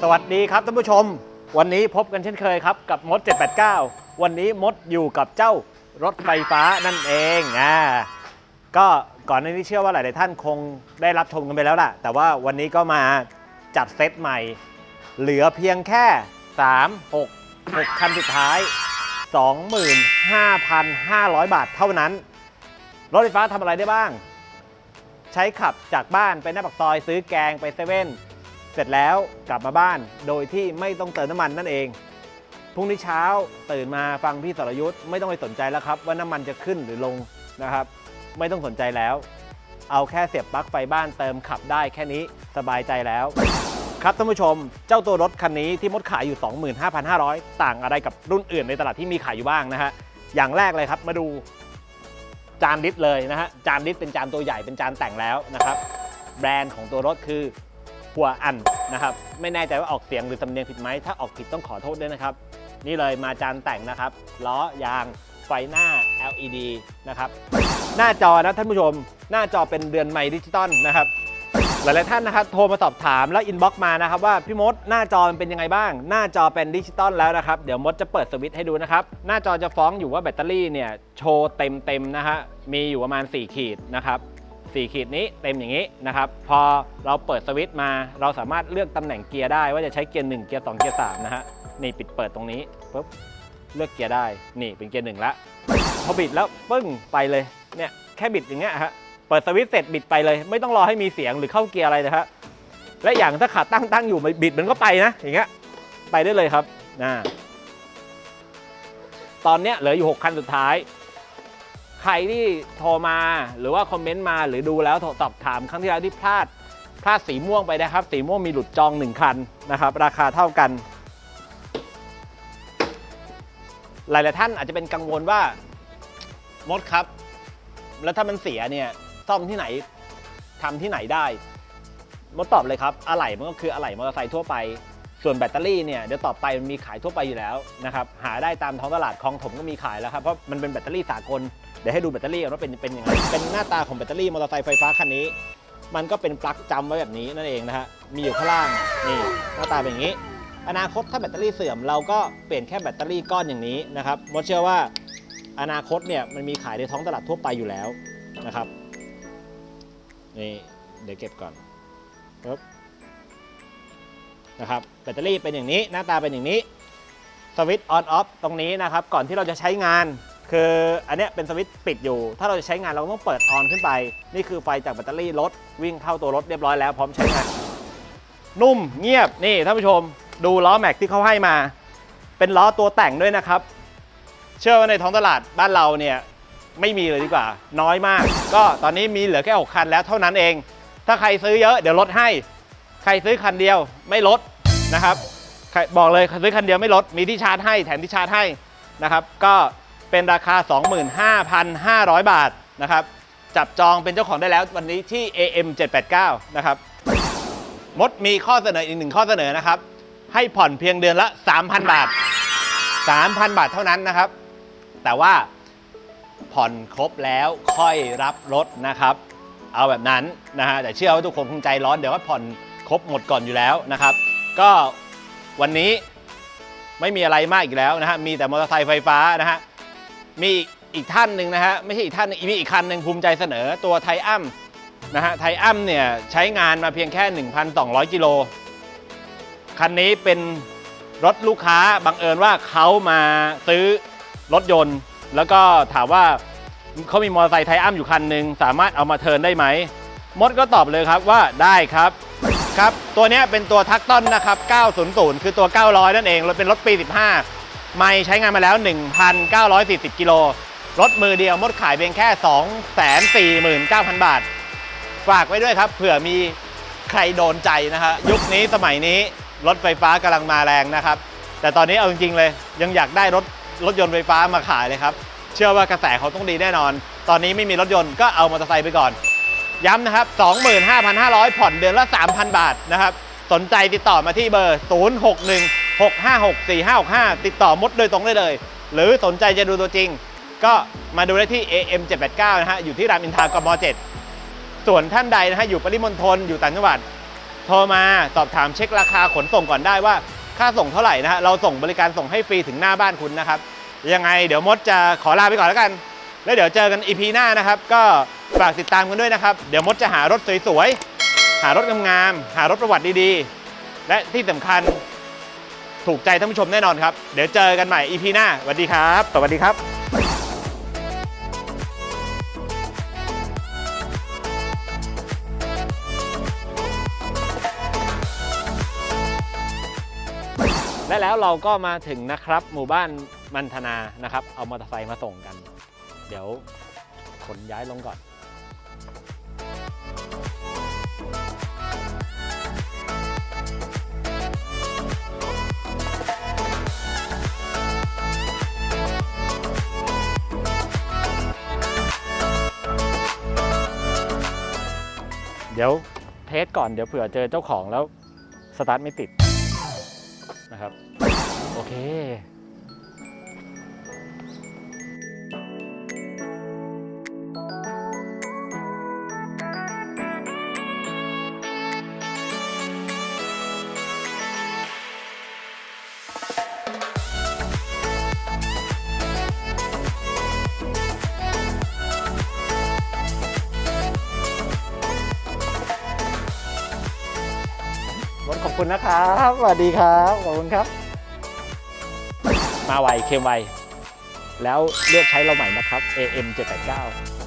สวัสดีครับท่านผู้ชม วันนี้พบกันเช่นเคยครับ กับมด 789 วันนี้มดอยู่กับเจ้ารถไฟฟ้านั่นเองอ่าก็ก่อนหน้านี้เชื่อว่าหลาย ๆ ท่านคงได้รับชมกันไปแล้วล่ะ แต่ว่าวันนี้ก็มาจัดเซตใหม่ เหลือเพียงแค่ 3 6 6คันสุดท้าย 25,500 บาทเท่านั้น รถไฟฟ้าทำอะไรได้บ้าง ใช้ขับจากบ้านไปหน้าปากซอยซื้อแกงไปเซเว่น เสร็จแล้วกลับมาบ้านโดยที่ไม่ต้องเติมน้ำมันนั่นเอง พรุ่งนี้เช้าตื่นมาฟังพี่สรยุทธ์ไม่ต้องไปสนใจแล้วครับ ว่าน้ำมันจะขึ้นหรือลงนะครับ ไม่ต้องสนใจแล้ว เอาแค่เสียบปลั๊กไฟบ้านเติมขับได้แค่นี้สบายใจแล้ว ครับท่านผู้ชม เจ้าตัวรถคันนี้ที่มดขายอยู่ 25,500 ต่างอะไรกับรุ่นอื่นในตลาดที่มีขายอยู่บ้างนะฮะอย่างแรกเลยครับมาดูจานดิสเลยนะฮะจานดิสเป็นจานตัวใหญ่เป็นจานแต่งแล้วนะครับ แบรนด์ของตัวรถคือ หัวอันนะครับไม่แน่ใจว่าออกเสียงหรือสำเนียงผิดไหมถ้าออกผิดต้องขอโทษด้วยนะครับ นี่เลยมาจานแต่งนะครับล้อยางไฟหน้า LED นะครับหน้าจอนะท่านผู้ชม หน้าจอเป็นเรือนไม้ดิจิตอลนะครับหลายๆท่านนะครับโทรมาสอบถามแล้วอินบ็อกมานะครับว่าพี่มดหน้าจอมันเป็นยังไงบ้าง หน้าจอเป็นดิจิตอลแล้วนะครับ เดี๋ยวมดจะเปิดสวิตช์ให้ดูนะครับ หน้าจอจะฟ้องอยู่ว่าแบตเตอรี่เนี่ยโชว์เต็มเต็มๆนะฮะมีอยู่ประมาณ 4 ขีดนะครับ 4 ขีดนี้เต็มอย่างนี้นะครับ พอเราเปิดสวิตช์มา เราสามารถเลือกตำแหน่งเกียร์ได้ว่าจะใช้เกียร์1เกียร์2เกียร์3นะฮะนี่ปิดเปิดตรงนี้ปุ๊บเลือกเกียร์ได้นี่เป็นเกียร์หนึ่งละพอบิดแล้วปึ้งไปเลยเนี่ยแค่บิดอย่างเงี้ยฮะเปิดสวิตช์เสร็จบิดไปเลย ไม่ต้องรอให้มีเสียงหรือเข้าเกียร์อะไรนะฮะและอย่างถ้าขาตั้งตั้งอยู่บิดมันก็ไปนะอย่างเงี้ยไปได้เลยครับนะตอนเนี้ยเหลืออยู่ 6 คันสุดท้าย ใครที่โทรมาหรือว่าคอมเมนต์มาหรือดูแล้วสอบถามครั้งที่แล้วที่พลาดพลาดสีม่วงไปนะครับ สีม่วงมีหลุดจอง1คันนะครับ ราคาเท่ากัน หลายๆท่านอาจจะเป็นกังวลว่ามดครับ แล้วถ้ามันเสียเนี่ยซ่อมที่ไหนทำที่ไหนได้มดตอบเลยครับอะไหล่มันก็คืออะไหล่มอเตอร์ไซค์ทั่วไป ส่วนแบตเตอรี่เนี่ยเดี๋ยวต่อไปมันมีขายทั่วไปอยู่แล้วนะครับหาได้ตามท้องตลาดคลองถมก็มีขายแล้วครับเพราะมันเป็นแบตเตอรี่สากลเดี๋ยวให้ดูแบตเตอรี่ว่าเป็นเป็นยังไงเป็นหน้าตาของแบตเตอรี่มอเตอร์ไซค์ไฟฟ้าคันนี้ มันก็เป็นปลั๊กจำไว้แบบนี้นั่นเองนะฮะมีอยู่ข้างล่างนี่หน้าตาเป็นอย่างนี้ อนาคตถ้าแบตเตอรี่เสื่อมเราก็เปลี่ยนแค่แบตเตอรี่ก้อนอย่างนี้นะครับมดเชื่อว่าอนาคตเนี่ยมันมีขายในท้องตลาดทั่วไปอยู่แล้วนะครับนี่เดี๋ยวเก็บก่อนปึ๊บ นะครับแบตเตอรี่เป็นอย่างนี้หน้าตาเป็นอย่างนี้สวิตช์ออนออฟตรงนี้นะครับก่อนที่เราจะใช้งาน คืออันเนี้ยเป็นสวิตช์ปิดอยู่ ถ้าเราจะใช้งานเราต้องเปิดออนขึ้นไป นี่คือไฟจากแบตเตอรี่รถวิ่งเข้าตัวรถเรียบร้อยแล้วพร้อมใช้งาน นุ่มเงียบนี่ท่านผู้ชมดูล้อแม็กที่เขาให้มา เป็นล้อตัวแต่งด้วยนะครับ เชื่อว่าในท้องตลาดบ้านเราเนี่ยไม่มีเลยดีกว่า น้อยมาก ก็ตอนนี้มีเหลือแค่6คันแล้วเท่านั้นเอง ถ้าใครซื้อเยอะเดี๋ยวลดให้ ใครซื้อคันเดียวไม่ลดนะครับบอกเลยซื้อคันเดียวไม่ลดมีที่ชาร์จให้แถมที่ชาร์จให้นะครับก็เป็นราคา 25,500 บาทนะครับจับจองเป็นเจ้าของได้แล้ววันนี้ที่ AM 789นะครับมดมีข้อเสนออีกหนึ่งข้อเสนอนะครับ ให้ผ่อนเพียงเดือนละ 3,000 บาท 3,000 บาทเท่านั้นนะครับ แต่ว่าผ่อนครบแล้วค่อยรับรถนะครับ เอาแบบนั้นนะฮะแต่เชื่อว่าทุกคนคงใจร้อนเดี๋ยวก็ผ่อน ครบหมดก่อนอยู่แล้วนะครับ ก็วันนี้ไม่มีอะไรมากอีกแล้วนะฮะมีแต่มอเตอร์ไซค์ไฟฟ้านะฮะมีอีกท่านหนึ่งนะฮะไม่ใช่อีกท่านนึงมีอีกคันหนึ่งภูมิใจเสนอตัวไทอัมนะฮะไทอัมเนี่ยใช้งานมาเพียงแค่ 1,200 กิโล คันนี้เป็นรถลูกค้าบังเอิญว่าเขามาซื้อรถยนต์ แล้วก็ถามว่าเขามีมอเตอร์ไซค์ไทอัมอยู่คันหนึ่งสามารถเอามาเทิร์นได้ไหมมดก็ตอบเลยครับว่าได้ครับ ครับ ตัวนี้เป็นตัวทักต้นนะครับ 900 คือตัว 900 นั่นเองรถเป็นรถปี 15 ไม่ใช้งานมาแล้ว 1,940 กิโล รถมือเดียวมดขายเพียงแค่ 249,000 บาท ฝากไว้ด้วยครับ เผื่อมีใครโดนใจนะฮะ ยุคนี้สมัยนี้รถไฟฟ้ากำลังมาแรงนะครับ แต่ตอนนี้เอาจริงๆเลย ยังอยากได้รถรถยนต์ไฟฟ้ามาขายเลยครับ เชื่อว่ากระแสเขาต้องดีแน่นอน ตอนนี้ไม่มีรถยนต์ก็เอามอเตอร์ไซค์ไปก่อน ย้ำนะครับ 25,500 ผ่อนเดือนละ 3,000 บาทนะครับ สนใจติดต่อมาที่เบอร์ 0616564565 ติดต่อมดโดยตรงได้เลย หรือสนใจจะดูตัวจริง ก็มาดูได้ที่ AM 789นะฮะ อยู่ที่รามอินทรากม 7 ส่วนท่านใดนะฮะ อยู่ปริมณฑล อยู่ต่างจังหวัด โทรมาสอบถามเช็คราคาขนส่งก่อนได้ว่า ค่าส่งเท่าไหร่นะฮะ เราส่งบริการส่งให้ฟรีถึงหน้าบ้านคุณนะครับ ยังไงเดี๋ยวมดจะขอลาไปก่อนแล้วกัน แล้วเดี๋ยวเจอกันอีพีหน้านะครับ ก็ ฝากติดตามกันด้วยนะครับ เดี๋ยวมดจะหารถสวยๆ หารถงามๆ หารถประวัติดีๆ และที่สำคัญถูกใจท่านผู้ชมแน่นอนครับ เดี๋ยวเจอกันใหม่อีพีหน้าสวัสดีครับ สวัสดีครับและแล้วเราก็มาถึงนะครับ หมู่บ้านมันธนานะครับ เอามอเตอร์ไซค์มาส่งกัน เดี๋ยวขนย้ายลงก่อน เดี๋ยวเทสก่อนเดี๋ยวเผื่อเจอเจ้าของแล้วสตาร์ทไม่ติดนะครับโอเค คุณนะครับสวัสดีครับขอบคุณครับ มาไวเคมไวแล้วเลือกใช้เราใหม่นะครับ AM 789